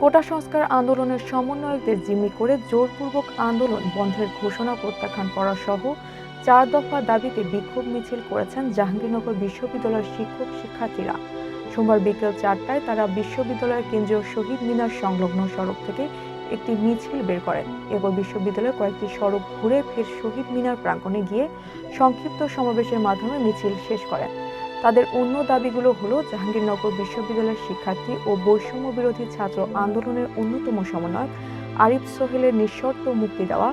কোটা সংস্কার আন্দোলনের সমন্বয়কদের জিম্মি করে জোরপূর্বক আন্দোলন বন্ধের ঘোষণা প্রত্যাখ্যান করা সহ চার দফা দাবিতে বিক্ষোভ মিছিল করেছেন জাহাঙ্গীরনগর বিশ্ববিদ্যালয়ের শিক্ষক শিক্ষার্থীরা। সোমবার বিকেল চারটায় তারা বিশ্ববিদ্যালয়ের কেন্দ্রীয় শহীদ মিনার সংলগ্ন সড়ক থেকে একটি মিছিল বের করেন। এরপর বিশ্ববিদ্যালয়ের কয়েকটি সড়ক ঘুরে ফের শহীদ মিনার প্রাঙ্গণে গিয়ে সংক্ষিপ্ত সমাবেশের মাধ্যমে মিছিল শেষ করেন। তাদের অন্য দাবিগুলো হলো জাহাঙ্গীরনগর বিশ্ববিদ্যালয়ের শিক্ষার্থী ও বৈষম্য বিরোধী ছাত্র আন্দোলনের অন্যতম সমন্বয়ক আরিফ সোহেলের নিঃশর্ত মুক্তি দেওয়া,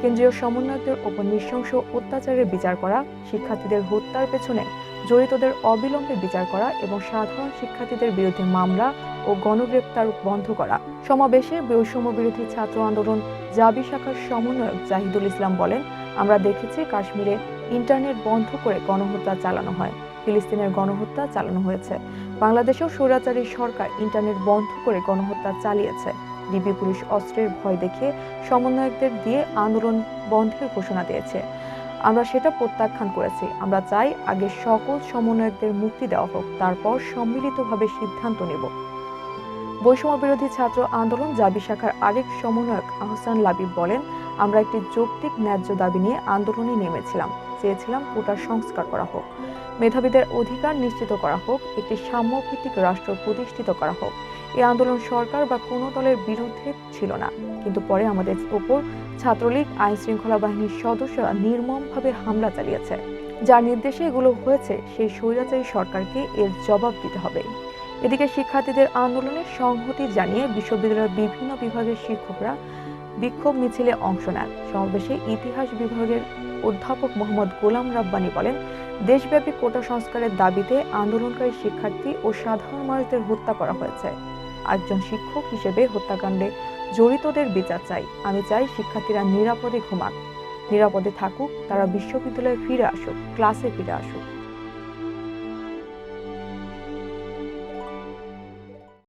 কেন্দ্রীয় সমন্বয়কদের ওপর নৃশংস অত্যাচারের বিচার করা, শিক্ষার্থীদের হত্যার পেছনে জড়িতদের অবিলম্বে বিচার করা এবং সাধারণ শিক্ষার্থীদের বিরুদ্ধে মামলা ও গণগ্রেপ্তার বন্ধ করা। সমাবেশে বৈষম্য বিরোধী ছাত্র আন্দোলন জাবি শাখার সমন্বয়ক জাহিদুল ইসলাম বলেন, আমরা দেখেছি কাশ্মীরে ইন্টারনেট বন্ধ করে গণহত্যা চালানো হয়। ফিলিস্তিনের গণহত্যা চালানো হয়েছে। বাংলাদেশেও স্বৈরাচারী সরকার ইন্টারনেট বন্ধ করে গণহত্যা চালিয়েছে। ডিবি পুলিশ অস্ত্রের ভয় দেখিয়ে সমন্বয়কদের দিয়ে আন্দোলন বন্ধের ঘোষণা দিয়েছে। আমরা সেটা প্রত্যাখ্যান করেছি। আমরা চাই আগে সকল সমন্বয়কদের মুক্তি দেওয়া হোক, তারপর সম্মিলিতভাবে সিদ্ধান্ত নেব। বৈষম্য বিরোধী ছাত্র আন্দোলন জাবি শাখার আরেক সমন্বয়ক আহসান লাবিব বলেন, আমরা একটি যৌক্তিক ন্যায্য দাবি নিয়ে আন্দোলনে নেমেছিলাম। চেয়েছিলাম কোটার সংস্কার করা হোক। মেধাবীদের অধিকার নিশ্চিত করা হোক, একটি সাম্যভিত্তিক রাষ্ট্র প্রতিষ্ঠিত করা হোক। এই আন্দোলন সরকার বা কোনো দলের বিরুদ্ধে ছিল না। কিন্তু পরে আমাদের ওপর ছাত্রলীগ আইন শৃঙ্খলা বাহিনীর সদস্যরা নির্মমভাবে হামলা চালিয়েছে। যার নির্দেশে এগুলো হয়েছে, সেই স্বৈরাচারী সরকারকে এর জবাব দিতে হবে। এদিকে শিক্ষার্থীদের আন্দোলনে সংহতি জানিয়ে বিশ্ববিদ্যালয়ের বিভিন্ন বিভাগের শিক্ষকরা বিক্ষোভ মিছিলে অংশ নেন। সমাবেশে ইতিহাস বিভাগের অধ্যাপক মোহাম্মদ গোলাম রাব্বানি বলেন, দেশব্যাপী কোটা সংস্কারের দাবিতে আন্দোলনকারী শিক্ষার্থী ও সাধারণ মানুষদের হত্যা করা হয়েছে। একজন শিক্ষক হিসেবে হত্যাকাণ্ডে জড়িতদের বিচার চাই। আমি চাই শিক্ষার্থীরা নিরাপদে ঘুমাক। নিরাপদে থাকুক, তারা বিশ্ববিদ্যালয়ে ফিরে আসুক, ক্লাসে ফিরে আসুক।